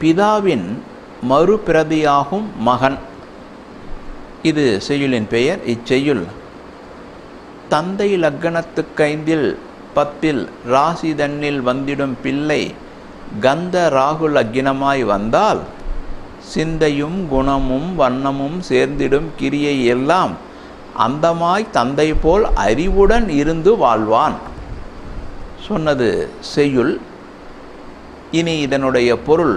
பிதாவின் மறுபிரதியாகும் மகன். இது செய்யுளின் பெயர். இச்செய்யுள் தந்தை லக்கணத்துக்கைந்தில் பத்தில் ராசி தன்னில் வந்திடும் பிள்ளை கந்த ராகு லக்கினமாய் வந்தால் சிந்தையும் குணமும் வண்ணமும் சேர்ந்திடும் கிரியை எல்லாம் அந்தமாய் தந்தை போல் அறிவுடன் இருந்து வாழ்வான். சொன்னது செய்யுள். இனி இதனுடைய பொருள்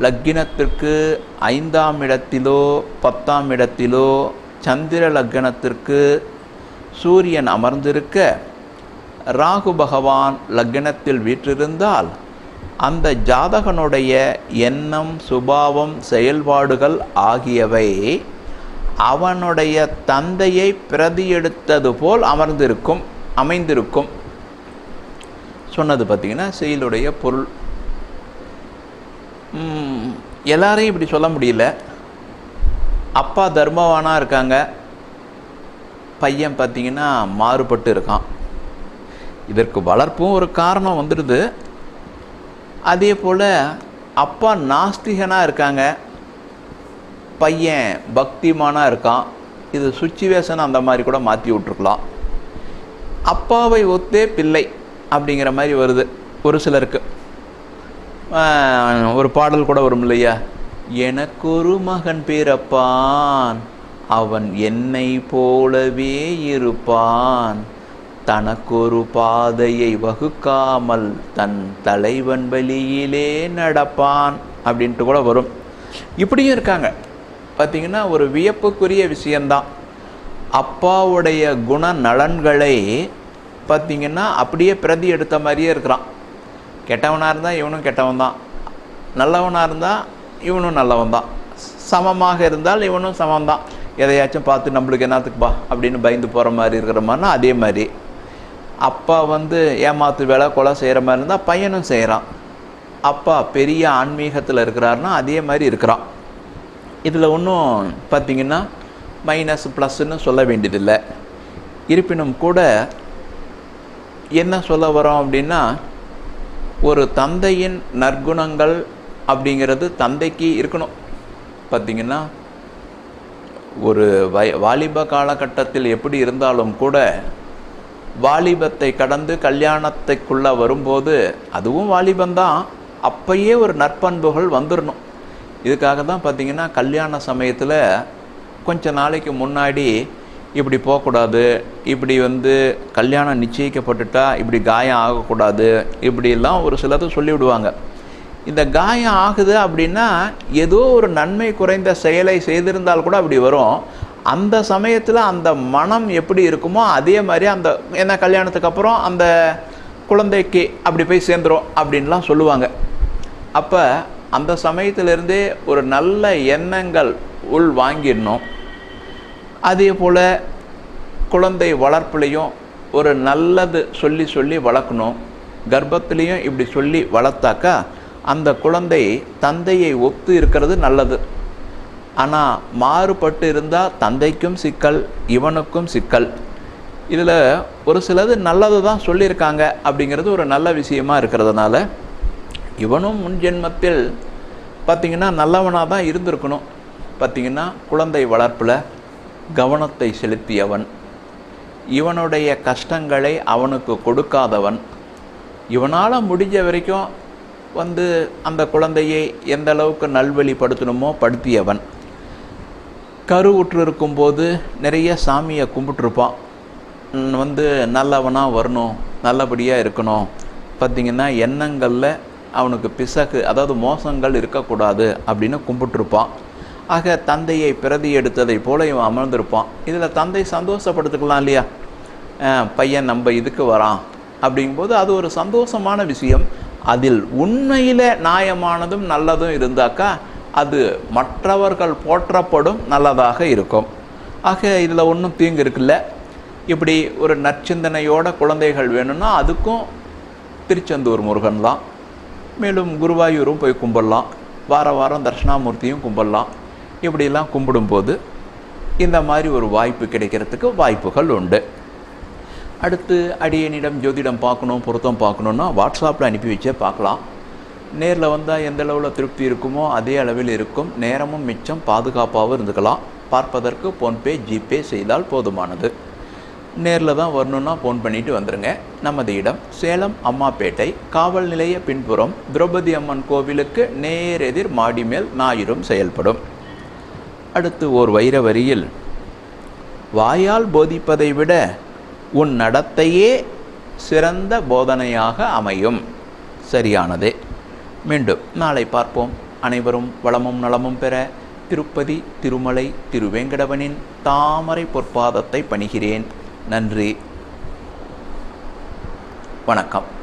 லக்கினத்திற்கு ஐந்தாம் இடத்திலோ பத்தாம் இடத்திலோ சந்திர லக்கணத்திற்கு சூரியன் அமர்ந்திருக்க ராகு பகவான் லக்னத்தில் வீற்றிருந்தால் அந்த ஜாதகனுடைய எண்ணம் சுபாவம் செயல்பாடுகள் ஆகியவை அவனுடைய தந்தையை பிரதியெடுத்தது போல் அமர்ந்திருக்கும் அமைந்திருக்கும். சொன்னது பார்த்திங்கன்னா செயலுடைய பொருள் எல்லாரையும் இப்படி சொல்ல முடியல. அப்பா தர்மவானாக இருக்காங்க. பையன் பார்த்தீங்கன்னா மாறுபட்டு இருக்கான். இதற்கு வளர்ப்பும் ஒரு காரணம் வந்துடுது. அதே போல் அப்பா நாஸ்திகனாக இருக்காங்க. பையன் பக்திமானாக இருக்கான். இது சுச்சுவேஷன் அந்த மாதிரி கூட மாற்றி விட்ருக்கலாம் அப்பாவை ஒத்தே பிள்ளை அப்படிங்கிற மாதிரி வருது ஒரு சிலருக்கு. ஒரு பாடல் கூட வரும் இல்லையா? எனக்கொரு மகன் பிறப்பான். அவன் என்னை போலவே இருப்பான். தனக்கொரு பாதையை வகுக்காமல் தன் தலைவன் வழியிலே நடப்பான். அப்படின்ட்டு கூட வரும். இப்படியும் இருக்காங்க. பார்த்தீங்கன்னா ஒரு வியப்புக்குரிய விஷயந்தான் அப்பாவுடைய குண நலன்களை பார்த்தீங்கன்னா அப்படியே பிரதி எடுத்த மாதிரியே இருக்கிறான். கெட்டவனாக இருந்தால் இவனும் கெட்டவன் தான் நல்லவனாக இருந்தால் இவனும் நல்லவன் தான் சமமாக இருந்தால் இவனும் சமம் தான் எதையாச்சும் பார்த்து நம்மளுக்கு என்னத்துக்குப்பா அப்படின்னு பயந்து போகிற மாதிரி இருக்கிற மாதிரினா அதே மாதிரி. அப்பா வந்து ஏமாத்து வேலை கொலை செய்கிற மாதிரி இருந்தால் பையனும் செய்கிறான் அப்பா பெரிய ஆன்மீகத்தில் இருக்கிறாருன்னா அதே மாதிரி இருக்கிறான். இதில் ஒன்றும் பார்த்திங்கன்னா மைனஸ் ப்ளஸ்ன்னு சொல்ல வேண்டியதில்லை. இருப்பினும் கூட என்ன சொல்ல வரோம் அப்படின்னா ஒரு தந்தையின் நற்குணங்கள் அப்படிங்கிறது தந்தைக்கு இருக்கணும். பார்த்தீங்கன்னா ஒரு வய வாலிப காலகட்டத்தில் எப்படி இருந்தாலும் கூட வாலிபத்தை கடந்து கல்யாணத்துக்குள்ளே வரும்போது அதுவும் வாலிபந்தான். அப்பயே ஒரு நற்பண்புகள் வந்துடணும் இதுக்காக தான் பார்த்தீங்கன்னா கல்யாண சமயத்தில் கொஞ்ச நாளைக்கு முன்னாடி இப்படி போகக்கூடாது இப்படி வந்து கல்யாணம் நிச்சயிக்கப்பட்டுட்டா இப்படி காயம் ஆகக்கூடாது இப்படிலாம் ஒரு சிலது சொல்லிவிடுவாங்க. இந்த காயம் ஆகுது அப்படின்னா ஏதோ ஒரு நன்மை குறைந்த செயலை செய்திருந்தால் கூட அப்படி வரும். அந்த சமயத்தில் அந்த மனம் எப்படி இருக்குமோ அதே மாதிரி அந்த என்ன கல்யாணத்துக்கு அப்புறம் அந்த குழந்தைக்கு அப்படி போய் சேர்ந்துரும் அப்படின்லாம் சொல்லுவாங்க. அப்போ அந்த சமயத்திலிருந்தே ஒரு நல்ல எண்ணங்கள் உள் வாங்கிடணும். அதே போல் குழந்தை வளர்ப்புலையும் ஒரு நல்லது சொல்லி சொல்லி வளர்க்கணும். கர்ப்பத்திலையும் இப்படி சொல்லி வளர்த்தாக்கா அந்த குழந்தை தந்தையை ஒத்து இருக்கிறது நல்லது. ஆனால் மாறுபட்டு இருந்தால் தந்தைக்கும் சிக்கல் இவனுக்கும் சிக்கல். இதில் ஒரு சிலது நல்லது தான் சொல்லியிருக்காங்க அப்படிங்கிறது ஒரு நல்ல விஷயமா இருக்கிறதுனால இவனும் முன் ஜென்மத்தில் பார்த்திங்கன்னா நல்லவனாக தான் இருந்திருக்கணும். பார்த்திங்கன்னா குழந்தை வளர்ப்பில் கவனத்தை செலுத்தியவன். இவனுடைய கஷ்டங்களை அவனுக்கு கொடுக்காதவன். இவனால் முடிஞ்ச வரைக்கும் வந்து அந்த குழந்தையை எந்த அளவுக்கு நல்வழிப்படுத்தணுமோ படுத்தியவன். கருவுற்று இருக்கும்போது நிறைய சாமியை கும்பிட்டுருப்பான். வந்து நல்லவனாக வரணும் நல்லபடியாக இருக்கணும். பார்த்திங்கன்னா எண்ணங்களில் அவனுக்கு பிசகு அதாவது மோசங்கள் இருக்கக்கூடாது அப்படின்னு கும்பிட்டுருப்பான். ஆக தந்தையை பிரதி எடுத்ததை போல இவன் அமர்ந்திருப்பான். இதில் தந்தை சந்தோஷப்படுத்திக்கலாம் இல்லையா? பையன் நம்ம இதுக்கு வரான். அப்படிங்கும்போது அது ஒரு சந்தோஷமான விஷயம். அதில் உண்மையில் நியாயமானதும் நல்லதும் இருந்தாக்கா அது மற்றவர்கள் போற்றப்படும் நல்லதாக இருக்கும். ஆக இதில் ஒன்றும் தீங்கு இருக்குல்ல? இப்படி ஒரு நற்சிந்தனையோட குழந்தைகள் வேணும்னா அதுக்கும் திருச்செந்தூர் முருகன் தான். மேலும் குருவாயூரும் போய் கும்பிடலாம். வார வாரம் தட்சிணாமூர்த்தியும் கும்பிடலாம். இப்படிலாம் கும்பிடும்போது இந்த மாதிரி ஒரு வாய்ப்பு கிடைக்கிறதுக்கு வாய்ப்புகள் உண்டு. அடுத்து அடியனிடம் ஜோதிடம் பார்க்கணும் பொருத்தம் பார்க்கணுன்னா வாட்ஸ்அப்பில் அனுப்பி வச்சே பார்க்கலாம். நேரில் வந்தால் எந்த அளவில் திருப்தி இருக்குமோ அதே அளவில் இருக்கும். நேரமும் மிச்சம் பாதுகாப்பாகவும் இருந்துக்கலாம். பார்ப்பதற்கு ஃபோன்பே ஜிபே செய்தால் போதுமானது. நேரில் தான் வரணுன்னா ஃபோன் பண்ணிட்டு வந்துடுங்க நமது இடம் சேலம் அம்மாப்பேட்டை காவல் நிலைய பின்புறம். திரௌபதி அம்மன் கோவிலுக்கு நேரெதிர் மாடி மேல் ஞாயிறும் செயல்படும். அடுத்து ஓர் வைர வரியில் வாயால் போதிப்பதை விட உன் நடத்தையே சிறந்த போதனையாக அமையும். சரியானதே. மீண்டும் நாளை பார்ப்போம். அனைவரும் வளமும் நலமும் பெற திருப்பதி திருமலை திருவேங்கடவனின் தாமரை பொற்பாதத்தை பணிகிறேன். நன்றி. வணக்கம்.